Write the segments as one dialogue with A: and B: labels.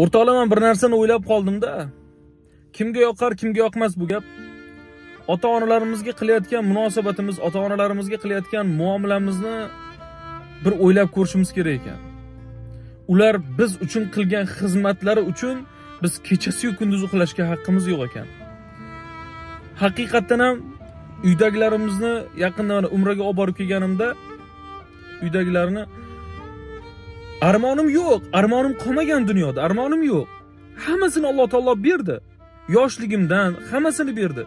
A: o'rtoqlar bir narsani o'ylab qoldimda kimga yoqar kimga yoqmas bu gap. Ota onalarimizga qilayotgan munosabatimiz ota onalarimizga qilayotgan muomalamizni bir o'ylab ko'rishimiz kerak ular biz uchun qilgan xizmatlari uchun biz kechasiyu kunduzi uxlashga haqqimiz yo'q ekan. Haqiqatdan ham uydagilarimizni yaqinda umraga olib borib kelganimda uydagilarni armonim yo'q armonim qolmagan dunyoda armonim yo'q hammasini alloh taolo berdi yoshligimdan hammasini berdi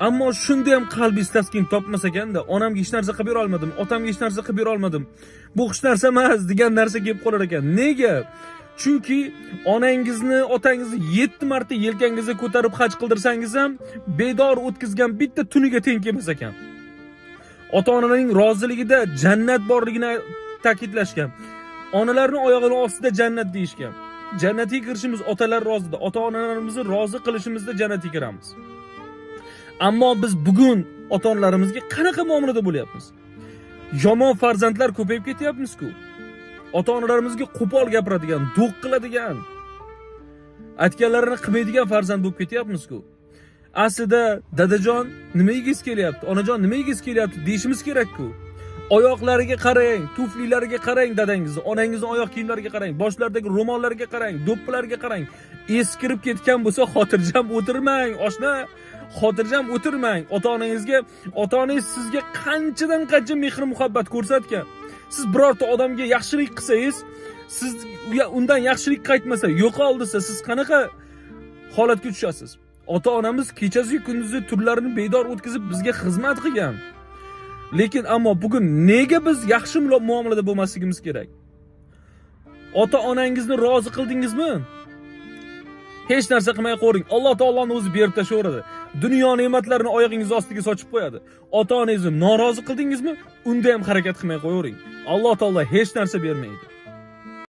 A: ammo shunda ham qalbi taskin topmas ekanda onamga hech narsa qilib bera olmadim otamga hech narsa qilib bera olmadim. Bu hech narsa emas degan narsa kelib qolar ekan. Nega? Chunki onangizni otangizni yetti marta yelkangizga ko'tarib haj qildirsangiz ham bedor o'tkazgan bitta tuniga teng kelmas ekan. Ota onalarning roziligida jannat borligini ta'kidlashgan onalarni oyog'ini ostida jannat deyishgan jannatga kirishimiz otalar rozida ota onalarimizni rozi qilishimizda jannatga kiramiz. Ammo biz bugun ota onalarimizga qanaqa muomalada bo'lyapmiz? Yomon farzandlar ko'payib ketyapmiz-ku. Ota onalarimizga qo'pol gapiradigan do'q qiladigan aytganlarini qilmaydigan farzand bo'lib ketyapmiz-ku. Aslida dadajon nima yegiz kelyapti? Onajon nima yegiz kelyapti? Deyishimiz kerak-ku. Oyoqlariga qarang tuflilariga qarang dadangizni onangizni oyoq kiyimlariga qarang boshlaridagi ro'mollariga qarang do'ppilariga qarang. Eskirib ketgan bo'lsa xotirjam o'tirmang oshna. Xotirjam o'tirmang ota onangizga ota onangiz sizga qanchadan qancha mehr muhabbat ko'rsatgan. Siz birorta odamga yaxshilik qilsangiz siz undan yaxshilik qaytmasa yo'qol desa siz qanaqa holatga tushasiz? Ota onamiz kechasi kunduzi turlarini bedor o'tkazib bizga xizmat qilgan. Lekin ammo bugun nega biz yaxshi muomalada bo'lmasligimiz kerak? Ota onangizni rozi qildingizmi? Hech narsa qilmay qo'ying alloh taoloni o'zi berib tashlayveradi dunyo ne'matlarini oyog'ingiz ostiga sochib qo'yadi. Ota onangizni norozi qildingizmi? Unda ham harakat qilmay qo'yavering. Alloh taolo hech narsa bermaydi.